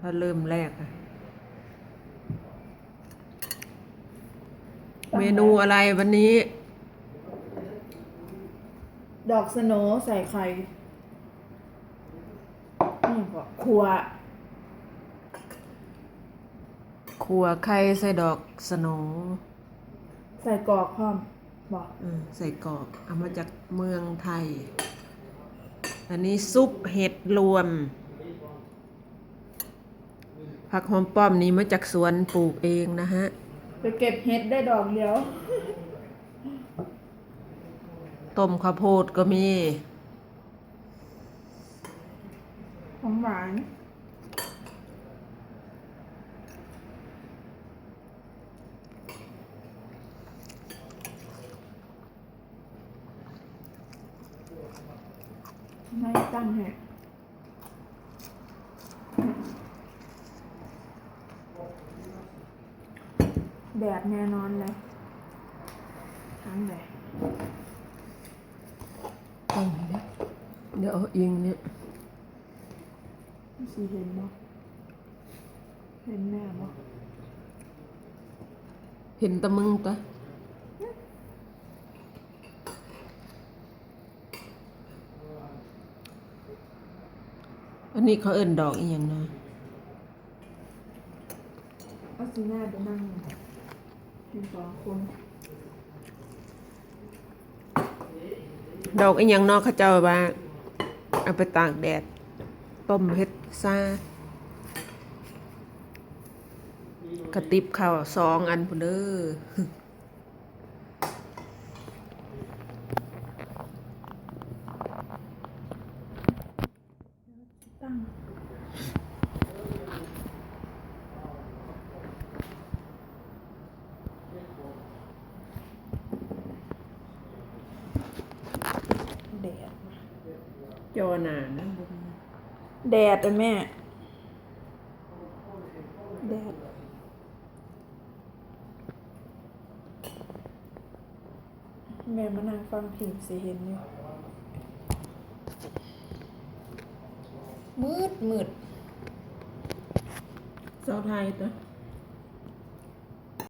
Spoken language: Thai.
ถ้าเริ่มแรกอะเมนูอะไรวันนี้ ดอกสโหนใส่ไข่นี่ก็ครัว ขัวไข่ใส่ดอกสโหนใส่กรอกพร้อมบอกเออใส่กรอกเอามาจากเมืองไทย อันนี้ซุปเห็ดรวม ผักหอมป้อมนี้มาจากสวนปลูกเองนะฮะ ไปเก็บเห็ดได้ดอกเดียว ต้มข้าวโพดก็มีหอมหวานไม่ตั้งแหก แดดแน่นอนเลยทั้งเลยต้มเนี่ยเดี๋ยวเอาอิงเนี่ยสีเห็นบ่เห็นแม่บ่เห็นแตะมึงตะอันนี้เขาเอิ้นดอกอีหยังนะเอาสีหน้าไปนั่ง เป็นสองคนดอกอีหยังเนอกเขาเจ้าว่าเอาไปตากแดด ต้มเฮ็ดซ่ากระติบข้าวสองอันพุ่นเด้อตั้งแดด จอหนานะแดดอะแม่ แดด แม่มานั่งฟังเพลงสิเห็นอยู่มืดมืดเจ้าไทยตะ